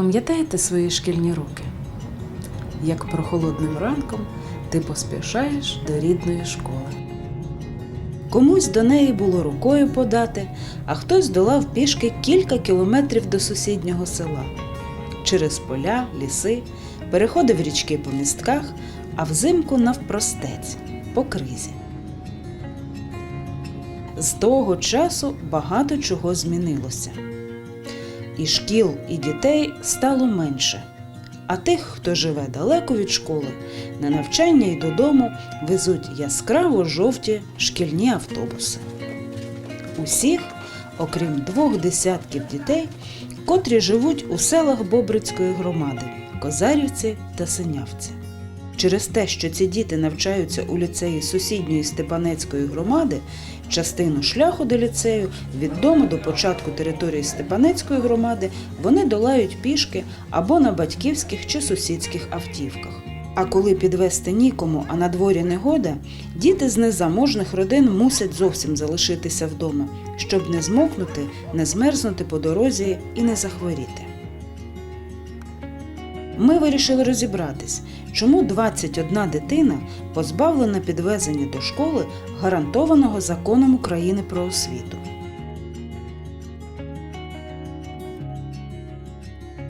Пам'ятаєте свої шкільні роки? Як прохолодним ранком ти поспішаєш до рідної школи. Комусь до неї було рукою подати, а хтось долав пішки кілька кілометрів до сусіднього села. Через поля, ліси, переходив річки по містках, а взимку навпростець, по кризі. З того часу багато чого змінилося. І шкіл, і дітей стало менше. А тих, хто живе далеко від школи, на навчання і додому везуть яскраво жовті шкільні автобуси. Усіх, окрім двох десятків дітей, котрі живуть у селах Бобрицької громади Козарівці та Синявці. Через те, що ці діти навчаються у ліцеї сусідньої Степанецької громади, частину шляху до ліцею від дому до початку території Степанецької громади вони долають пішки або на батьківських чи сусідських автівках. А коли підвести нікому, а на дворі негода, діти з незаможних родин мусять зовсім залишитися вдома, щоб не змокнути, не змерзнути по дорозі і не захворіти. Ми вирішили розібратись, чому 21 дитина позбавлена підвезення до школи гарантованого законом України про освіту.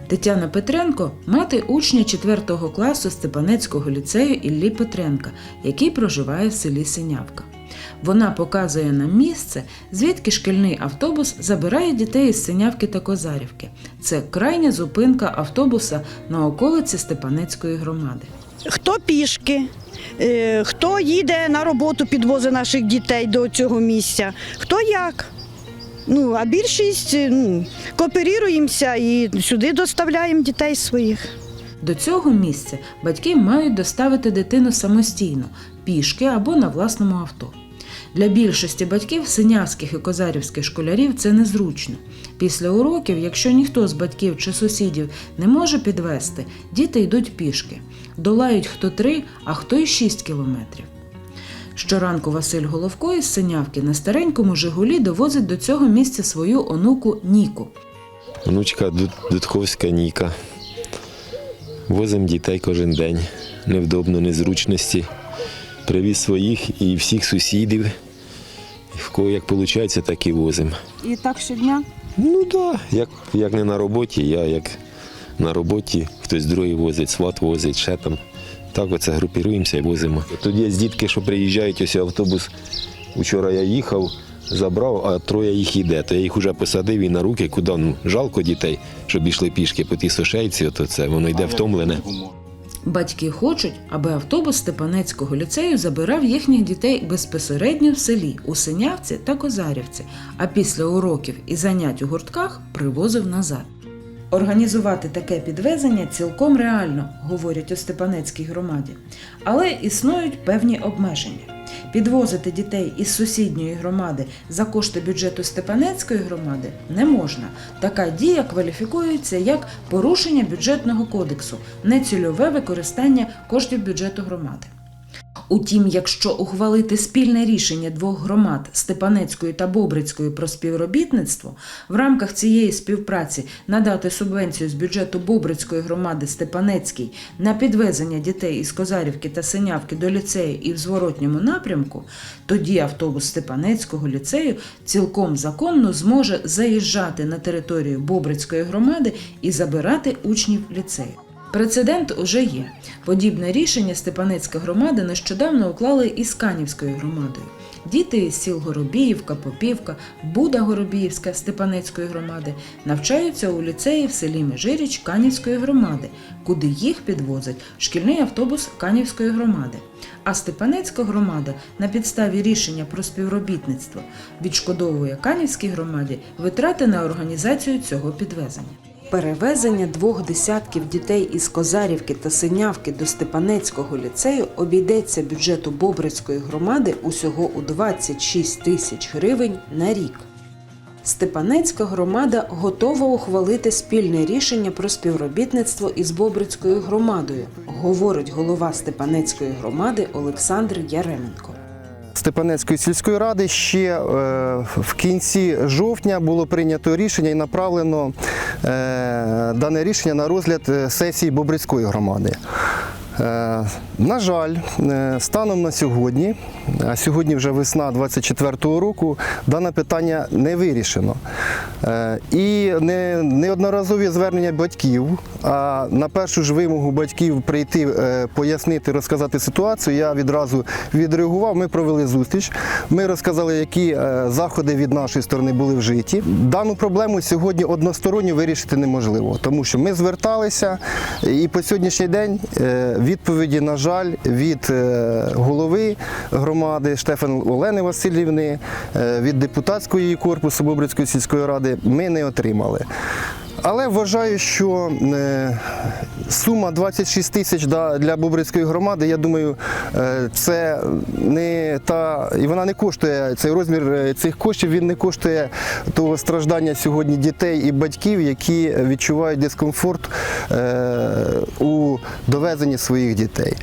Тетяна Петренко мати учня 4 класу Степанецького ліцею Іллі Петренка, який проживає в селі Синявка. Вона показує нам місце, звідки шкільний автобус забирає дітей із Синявки та Козарівки. Це крайня зупинка автобуса на околиці Степанецької громади. Хто пішки, е, хто їде на роботу, підвозить наших дітей до цього місця, хто як. Ну, а більшість е, ну, кооперуємося і сюди доставляємо дітей своїх. До цього місця батьки мають доставити дитину самостійно, пішки або на власному авто. Для більшості батьків синявських і козарівських школярів це незручно. Після уроків, якщо ніхто з батьків чи сусідів не може підвести, діти йдуть пішки. Долають хто три, а хто й шість кілометрів. Щоранку Василь Головко із Синявки на старенькому Жигулі довозить до цього місця свою онуку Ніку. Внучка Дуд- Дудковська Ніка. Возимо дітей кожен день. Невдобно, незручності. Привіз своїх і всіх сусідів. В кого як виходить, так і возимо. І так щодня Ну так, да. як, як не на роботі, я як на роботі, хтось другий возить, сват возить, ще там. Так оце групіруємося і возимо. Тут є дітки, що приїжджають, ось автобус. Учора я їхав, забрав, а троє їх іде. То я їх вже посадив і на руки, куди ну, жалко дітей, щоб йшли пішки по тій сушейці, ото це воно йде втомлене. Батьки хочуть, аби автобус Степанецького ліцею забирав їхніх дітей безпосередньо в селі у Синявці та Козарівці, а після уроків і занять у гуртках привозив назад. Організувати таке підвезення цілком реально, говорять у Степанецькій громаді, але існують певні обмеження. Підвозити дітей із сусідньої громади за кошти бюджету Степанецької громади не можна. Така дія кваліфікується як порушення бюджетного кодексу, нецільове використання коштів бюджету громади. Утім, якщо ухвалити спільне рішення двох громад Степанецької та Бобрицької про співробітництво, в рамках цієї співпраці надати субвенцію з бюджету Бобрицької громади Степанецькій на підвезення дітей із Козарівки та Синявки до ліцею і в зворотньому напрямку, тоді автобус Степанецького ліцею цілком законно зможе заїжджати на територію Бобрицької громади і забирати учнів ліцею. Прецедент уже є. Подібне рішення Степанецька громада нещодавно уклали із Канівською громадою. Діти із сіл Горобіївка, Попівка, Буда Горобіївська Степанецької громади навчаються у ліцеї в селі Межиріч Канівської громади, куди їх підвозить шкільний автобус Канівської громади. А Степанецька громада на підставі рішення про співробітництво відшкодовує Канівській громаді витрати на організацію цього підвезення. Перевезення двох десятків дітей із Козарівки та Синявки до Степанецького ліцею обійдеться бюджету Бобрицької громади усього у 26 тисяч гривень на рік. Степанецька громада готова ухвалити спільне рішення про співробітництво із Бобрицькою громадою, говорить голова Степанецької громади Олександр Яременко. Степанецької сільської ради ще е, в кінці жовтня було прийнято рішення і направлено е, дане рішення на розгляд е, сесії Бобрицької громади. Е, На жаль, е, станом на сьогодні, а сьогодні вже весна 24-го року, дане питання не вирішено. Е, І неодноразові звернення батьків, а на першу ж вимогу батьків прийти, пояснити, розказати ситуацію, я відразу відреагував. Ми провели зустріч. Ми розказали, які заходи від нашої сторони були вжиті. Дану проблему сьогодні односторонньо вирішити неможливо, тому що ми зверталися, і по сьогоднішній день відповіді, на жаль, від е, голови громади Штефан Олени Васильівни, е, від депутатського її корпусу Бобрицької сільської ради ми не отримали. Але вважаю, що е, сума 26 тисяч для Бобрицької громади, я думаю, е, це не та і вона не коштує цей розмір е, цих коштів. Він не коштує того страждання сьогодні дітей і батьків, які відчувають дискомфорт у довезенні своїх дітей.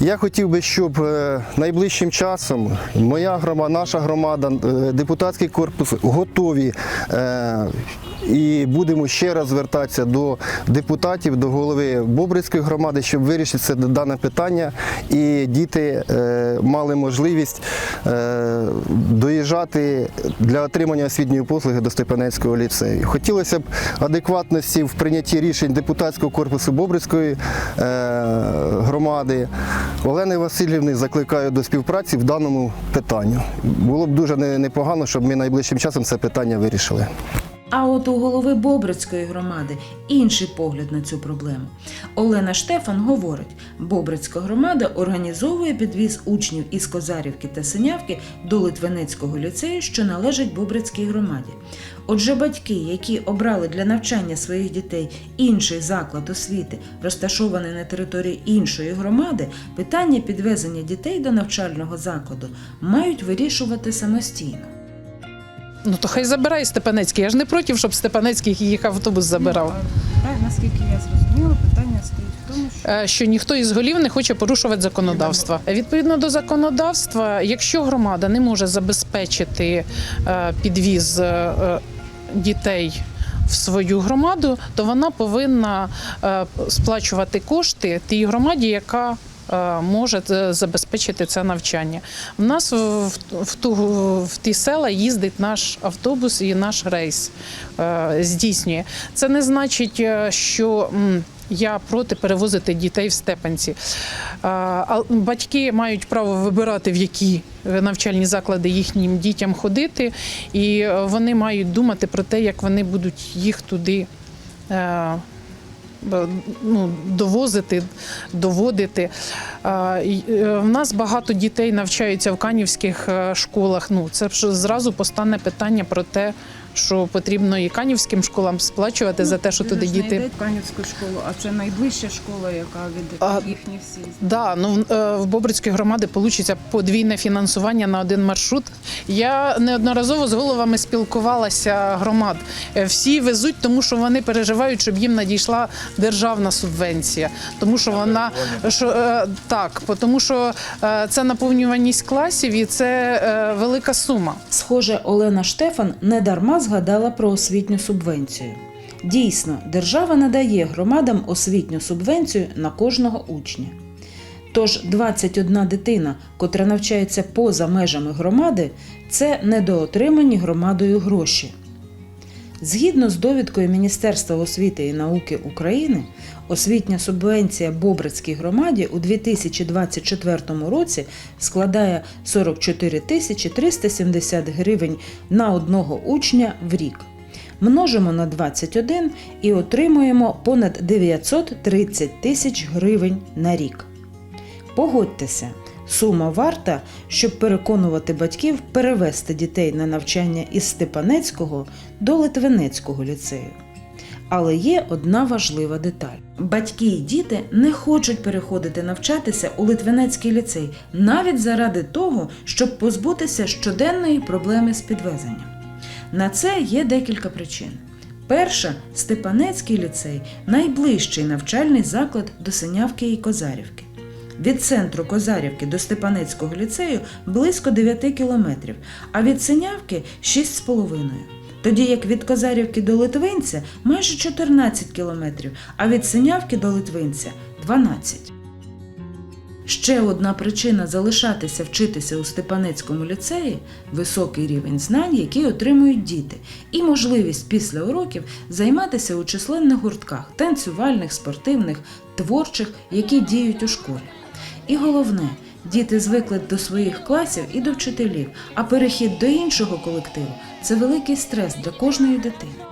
Я хотів би, щоб найближчим часом моя громада, наша громада, депутатський корпус готові. і будемо ще раз звертатися до депутатів, до голови Бобрицької громади, щоб вирішити це дане питання. І діти е, мали можливість е, доїжджати для отримання освітньої послуги до Степанецького ліцею. Хотілося б адекватності в прийнятті рішень депутатського корпусу Бобрицької е, громади. Олени Васильівни закликаю до співпраці в даному питанні. Було б дуже непогано, щоб ми найближчим часом це питання вирішили. А от у голови Бобрицької громади інший погляд на цю проблему. Олена Штефан говорить, Бобрицька громада організовує підвіз учнів із Козарівки та Синявки до Литвинецького ліцею, що належить Бобрицькій громаді. Отже, батьки, які обрали для навчання своїх дітей інший заклад освіти, розташований на території іншої громади, питання підвезення дітей до навчального закладу мають вирішувати самостійно. Ну то хай забирає Степанецький. Я ж не проти, щоб Степанецький їх автобус забирав. Так, наскільки я зрозуміла, питання стоїть в тому, що Е, Що ніхто із голів не хоче порушувати законодавство. Відповідно до законодавства, якщо громада не може забезпечити е, підвіз е, дітей. В свою громаду, то вона повинна е, сплачувати кошти тій громаді, яка може е, забезпечити це навчання. У нас в, в, ту, в ті села їздить наш автобус і наш рейс е, здійснює. Це не значить, е, що. я проти перевозити дітей в степанці. Е, батьки мають право вибирати, в які е, навчальні заклади їхнім дітям ходити, і е, вони мають думати про те, як вони будуть їх туди. Е, Ну, довозити, доводити. Е, В нас багато дітей навчаються в канівських е, школах. Ну, це ж зразу постане питання про те, що потрібно і канівським школам сплачувати за те, що туди ж не діти. йдуть в Канівську школу, а це найближча школа, яка від А, їхніх всі. Да, ну в- е, в Бобрицькій громади вийде подвійне фінансування на один маршрут. Я неодноразово з головами спілкувалася громад. Е, Всі везуть, тому що вони переживають, щоб їм надійшла державна субвенція. Тому що вона що, е, так, тому що це наповнюваність класів і це велика сума. Схоже, Олена Штефан недарма згадала про освітню субвенцію. Дійсно, держава надає громадам освітню субвенцію на кожного учня. Тож 21 дитина, котра навчається поза межами громади, це недоотримані громадою гроші. Згідно з довідкою Міністерства освіти і науки України, освітня субвенція Бобрицькій громаді у 2024 році складає 44 тисячі 370 гривень на одного учня в рік. Множимо на 21 і отримуємо понад 930 тисяч гривень на рік. Погодьтеся, сума варта, щоб переконувати батьків перевести дітей на навчання із Степанецького до Литвинецького ліцею. Але є одна важлива деталь: батьки і діти не хочуть переходити навчатися у Литвинецький ліцей навіть заради того, щоб позбутися щоденної проблеми з підвезенням. На це є декілька причин. Перша Степанецький ліцей найближчий навчальний заклад до Синявки і Козарівки. Від центру Козарівки до Степанецького ліцею близько 9 кілометрів, а від Синявки 6,5. Тоді як від Козарівки до Литвинця майже 14 кілометрів, а від Синявки до Литвинця 12. Ще одна причина залишатися вчитися у Степанецькому ліцеї високий рівень знань, які отримують діти, і можливість після уроків займатися у численних гуртках танцювальних, спортивних, творчих, які діють у школі. І головне, діти звикли до своїх класів і до вчителів, а перехід до іншого колективу це великий стрес для кожної дитини.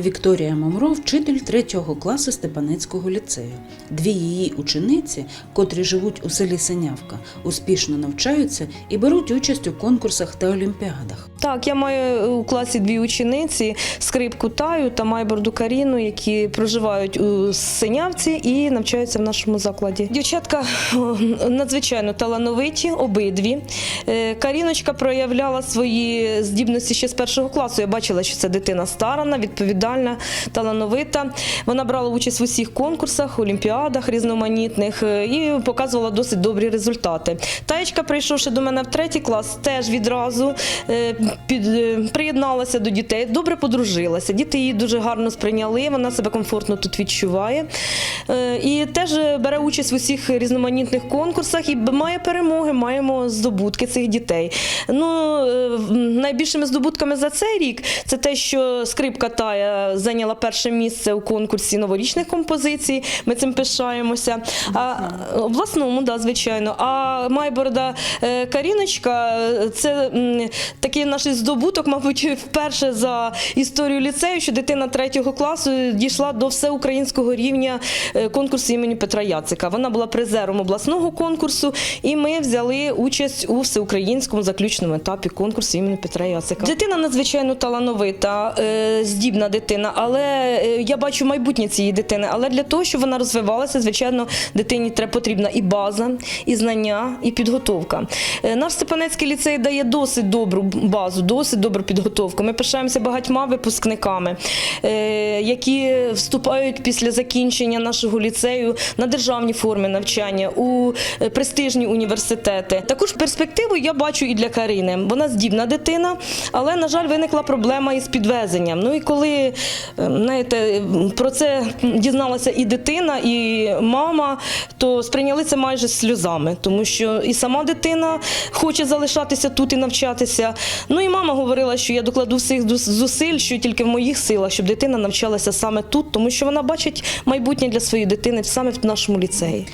Вікторія Мамро вчитель третього класу Степанецького ліцею. Дві її учениці, котрі живуть у селі Синявка, успішно навчаються і беруть участь у конкурсах та олімпіадах. Так, я маю у класі дві учениці скрипку Таю та Майборду Каріну, які проживають у Синявці і навчаються в нашому закладі. Дівчатка надзвичайно талановиті, обидві. Е, Каріночка проявляла свої здібності ще з першого класу. Я бачила, що це дитина старана, відповідальна, талановита. Вона брала участь в усіх конкурсах, олімпіадах різноманітних е, і показувала досить добрі результати. Таєчка, прийшовши до мене в третій клас, теж відразу е, під, е, приєдналася до дітей, добре подружилася. Діти її дуже гарно сприйняли, вона себе комфортно тут відчуває. І теж бере участь в усіх різноманітних конкурсах і має перемоги, маємо здобутки цих дітей. Ну, найбільшими здобутками за цей рік це те, що скрипка Тая зайняла перше місце у конкурсі новорічних композицій. Ми цим пишаємося. А, обласному, да, звичайно. А Майборда е, Каріночка це такий наш здобуток, мабуть, вперше за історію ліцею, що дитина третього класу дійшла до всеукраїнського рівня е, конкурсу імені Петра Яцика. Вона була призером обласного конкурсу, і ми взяли участь у всеукраїнському заключному етапі конкурсу імені Петра Яцика. Дитина надзвичайно талановита, е, здібна дитина, але е, я бачу майбутнє цієї дитини. Але для того, щоб вона розвивалася, звичайно, дитині треба потрібна і база, і знання, і підготовка. Е, Наш Степанецький ліцей дає досить добру базу, досить добру підготовку. Ми пишаємося багатьма випускниками, е, які вступають після закінчення нашого ліцею на державні форми навчання у престижні університети. Також перспективу я бачу і для Карини. Вона здібна дитина, але на жаль, виникла проблема із підвезенням. Ну і коли е, знаєте, про це дізналася і дитина, і мама, то сприйняли це майже сльозами, тому що і сама дитина хоче залишатися тут і навчатися. Ну і мама говорила, що я докладу всіх зусиль, що тільки в моїх силах, щоб дитина навчалася саме тут, тому що вона бачить майбутнє для своєї дитини саме в нашому ліцеї.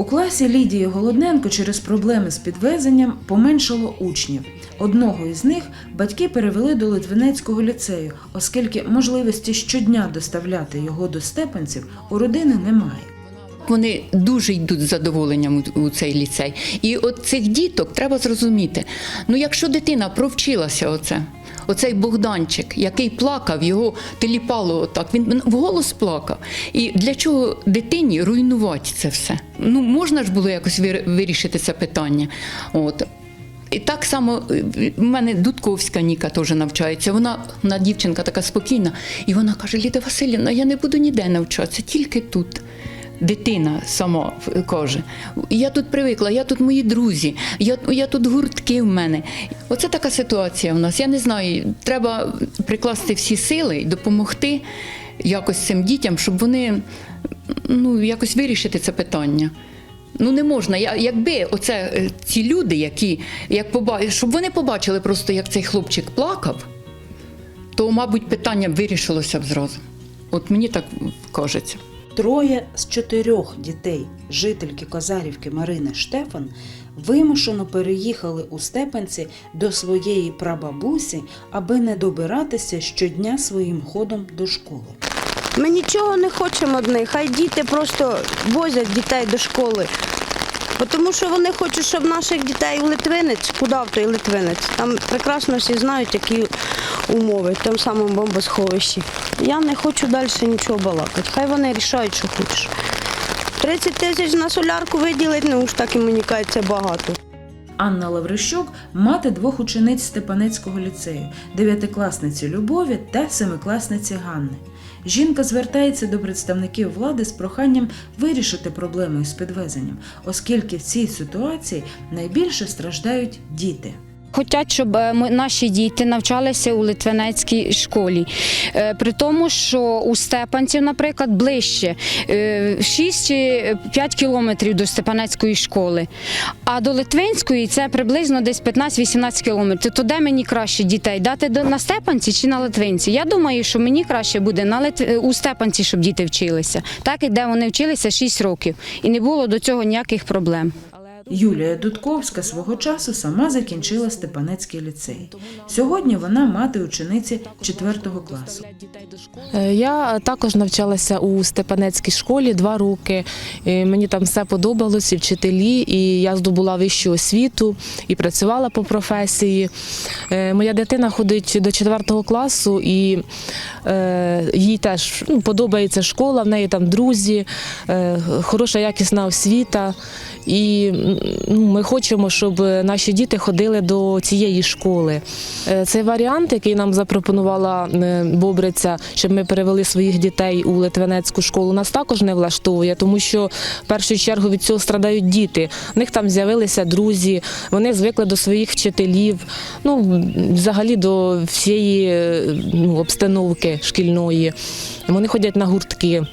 У класі Лідії Голодненко через проблеми з підвезенням поменшало учнів. Одного із них батьки перевели до Литвинецького ліцею, оскільки можливості щодня доставляти його до степенців у родини немає. Вони дуже йдуть з задоволенням у- цей ліцей. І от цих діток треба зрозуміти. Ну, якщо дитина провчилася оце, оцей Богданчик, який плакав, його теліпало отак, він вголос плакав. І для чого дитині руйнувати це все? Ну, можна ж було якось вирішити це питання. От. І так само е, в мене Дудковська Ніка теж навчається. Вона, вона дівчинка така спокійна, і вона каже: Ліда Васильівна, я не буду ніде навчатися, тільки тут. Дитина сама каже: я тут привикла, я тут мої друзі, я, я тут гуртки в мене. Оце така ситуація в нас. Я не знаю, треба прикласти всі сили допомогти якось цим дітям, щоб вони ну, якось вирішити це питання. Ну не можна. Я, якби оце е, ці люди, які як поба... щоб вони побачили просто, як цей хлопчик плакав, то, мабуть, питання вирішилося б зразу. От мені так кажеться. Троє з чотирьох дітей жительки Козарівки Марини Штефан вимушено переїхали у Степанці до своєї прабабусі, аби не добиратися щодня своїм ходом до школи. Ми нічого не хочемо одних. Хай діти просто возять дітей до школи. Тому що вони хочуть, щоб наших дітей в Литвинець, куди в той Литвинець? Там прекрасно всі знають, які умови, в тому самому бомбосховищі. Я не хочу далі нічого балакати. Хай вони рішають, що хочуть. 30 тисяч на солярку виділити, ну ж так і мені кажеться багато. Анна Лаврищук мати двох учениць Степанецького ліцею, дев'ятикласниці Любові та семикласниці Ганни. Жінка звертається до представників влади з проханням вирішити проблему із підвезенням, оскільки в цій ситуації найбільше страждають діти. Хочуть, щоб е, наші діти навчалися у литвинецькій школі. Е, При тому, що у Степанців, наприклад, ближче 6-5 кілометрів до Степанецької школи, а до Литвинської це приблизно десь 15-18 кілометрів. То де мені краще дітей дати на Степанці чи на Литвинці? Я думаю, що мені краще буде на Литв... е, у Степанці, щоб діти вчилися. Так і де вони вчилися 6 років, і не було до цього ніяких проблем. Юлія Дудковська свого часу сама закінчила Степанецький ліцей. Сьогодні вона мати учениці 4 класу. Е, Я також навчалася у Степанецькій школі два роки. І Мені там все подобалось, і вчителі, і я здобула вищу освіту і працювала по професії. Е, Моя дитина ходить до 4 класу, і е, їй теж ну, подобається школа, в неї там друзі, е, хороша якісна освіта. І ну, ми хочемо, щоб наші діти ходили до цієї школи. Е, Цей варіант, який нам запропонувала е, Бобриця, щоб ми перевели своїх дітей у Литвинецьку школу, нас також не влаштовує, тому що в першу чергу від цього страдають діти. У них там з'явилися друзі, вони звикли до своїх вчителів, ну взагалі до всієї е, ну, обстановки шкільної. Вони ходять на гуртки.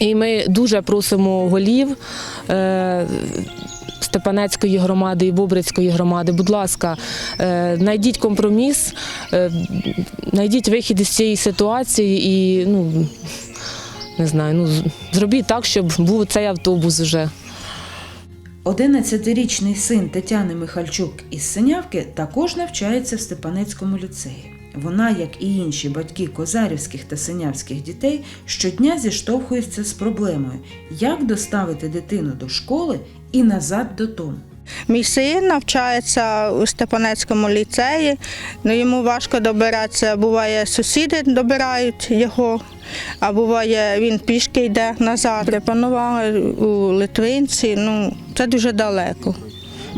І ми дуже просимо голів е, Степанецької громади і Бобрицької громади. Будь ласка, е, знайдіть компроміс, е, знайдіть вихід із цієї ситуації і ну не знаю, ну зробіть так, щоб був цей автобус вже. 11-річний син Тетяни Михальчук із Синявки також навчається в Степанецькому ліцеї. Вона, як і інші батьки козарівських та синявських дітей, щодня зіштовхується з проблемою, як доставити дитину до школи і назад додому. Мій син навчається у Степанецькому ліцеї, ну йому важко добиратися. Буває, сусіди добирають його, а буває, він пішки йде назад. Пропонували у Литвинці, ну це дуже далеко.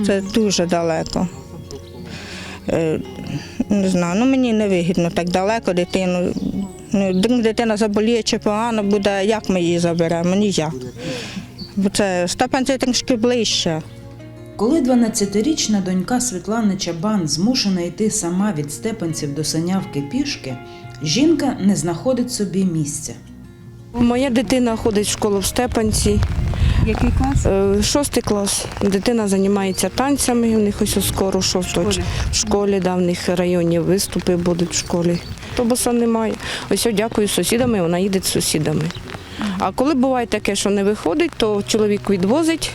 Це дуже далеко. Не знаю, ну мені не вигідно так далеко дитину. Ну, дитина заболіє чи погано буде, як ми її заберемо? Ніяк. Бо це Степанці трішки ближче. Коли 12-річна донька Світлани Чабан змушена йти сама від степенців до санявки пішки, жінка не знаходить собі місця. Моя дитина ходить в школу в Степанці. Який клас? Е, Шостий клас. Дитина займається танцями. У них ось скоро шосто школі? в школі, да, в них районні виступи будуть в школі. Автобуса немає. Ось дякую сусідами, вона їде з сусідами. А коли буває таке, що не виходить, то чоловік відвозить,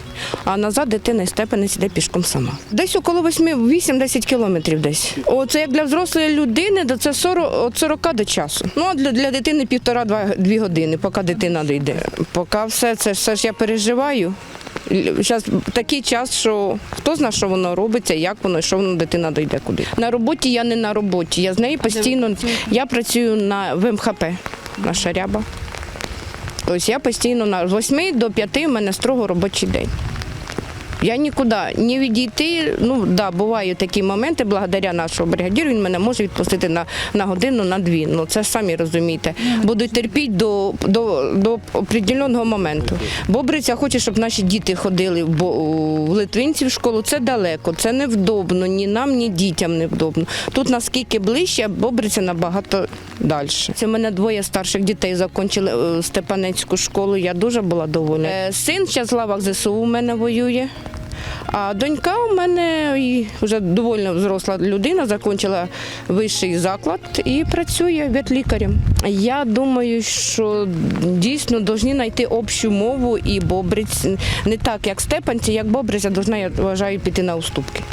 а назад дитина із степенець йде пішком сама. Десь около 8-10 кілометрів десь. Оце як для взрослої людини, то це 40, від 40 до часу. Ну а для, для дитини півтора-дві години, поки дитина дійде. Поки все це все ж я переживаю. Зараз такий час, що хто знає, що воно робиться, як воно, що воно дитина дійде куди. На роботі я не на роботі. Я з нею постійно я працюю на в МХП, на Ось я постійно на з 8 до 5 в мене строго робочий день. Я нікуди не відійти. Ну да, бувають такі моменти, благодаря нашому бригадіру, він мене може відпустити на, на годину, на дві. Ну це самі розумієте. Буду терпіти до, до, до определеного моменту. Бобриця хоче, щоб наші діти ходили в, в Литвинці в школу. Це далеко, це невдобно, ні нам, ні дітям невдобно. Тут наскільки ближче, Бобриця набагато далі. Це в мене двоє старших дітей закінчили е, Степанецьку школу. Я дуже була довольна. Е, Син зараз в лавах ЗСУ у мене воює. А донька у мене вже доволі взросла людина, закінчила вищий заклад і працює ветлікарем. Я думаю, що дійсно повинні знайти общу мову і Бобриць не так, як Степанці, як Бобриця повинна, я вважаю, піти на уступки.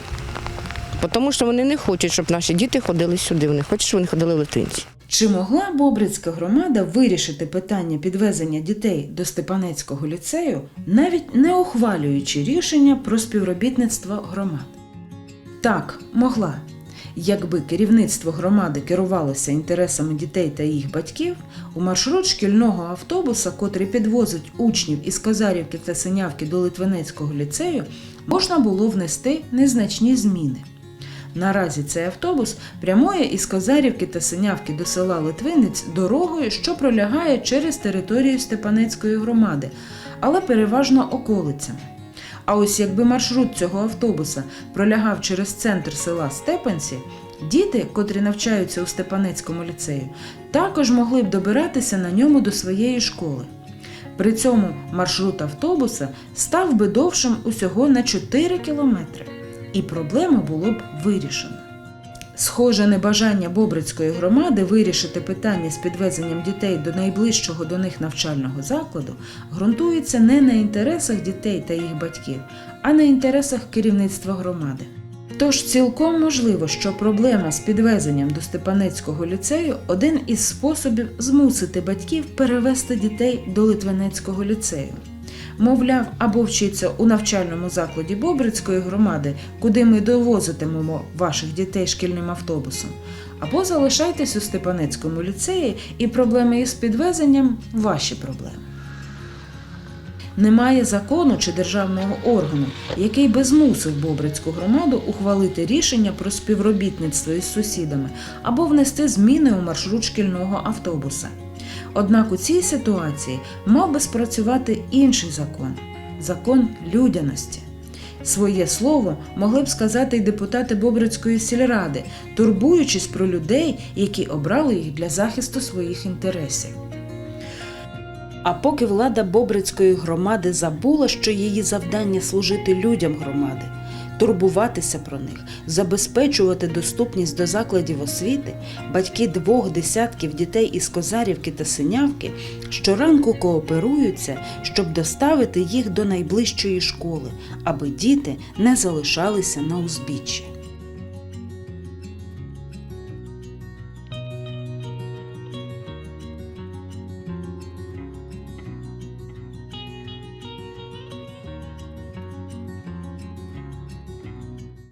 Тому що вони не хочуть, щоб наші діти ходили сюди. Вони хочуть, щоб вони ходили Литвинці. Чи могла Бобрицька громада вирішити питання підвезення дітей до Степанецького ліцею, навіть не ухвалюючи рішення про співробітництво громад? Так, могла. Якби керівництво громади керувалося інтересами дітей та їх батьків, у маршрут шкільного автобуса, котрий підвозить учнів із Козарівки та Синявки до Литвинецького ліцею, можна було внести незначні зміни. Наразі цей автобус прямує із Козарівки та Синявки до села Литвинець дорогою, що пролягає через територію Степанецької громади, але переважно околицями. А ось якби маршрут цього автобуса пролягав через центр села Степанці, діти, котрі навчаються у Степанецькому ліцею, також могли б добиратися на ньому до своєї школи. При цьому маршрут автобуса став би довшим усього на 4 кілометри, і проблема було б вирішена. Схоже небажання Бобрицької громади вирішити питання з підвезенням дітей до найближчого до них навчального закладу ґрунтується не на інтересах дітей та їх батьків, а на інтересах керівництва громади. Тож цілком можливо, що проблема з підвезенням до Степанецького ліцею один із способів змусити батьків перевести дітей до Литвинецького ліцею. Мовляв, або вчиться у навчальному закладі Бобрицької громади, куди ми довозитимемо ваших дітей шкільним автобусом, або залишайтесь у Степанецькому ліцеї, і проблеми із підвезенням ваші проблеми. Немає закону чи державного органу, який би змусив Бобрицьку громаду ухвалити рішення про співробітництво із сусідами або внести зміни у маршрут шкільного автобуса. Однак у цій ситуації мав би спрацювати інший закон закон людяності. Своє слово могли б сказати й депутати Бобрицької сільради, турбуючись про людей, які обрали їх для захисту своїх інтересів. А поки влада Бобрицької громади забула, що її завдання служити людям громади, турбуватися про них, забезпечувати доступність до закладів освіти, батьки двох десятків дітей із Козарівки та Синявки щоранку кооперуються, щоб доставити їх до найближчої школи, аби діти не залишалися на узбіччі.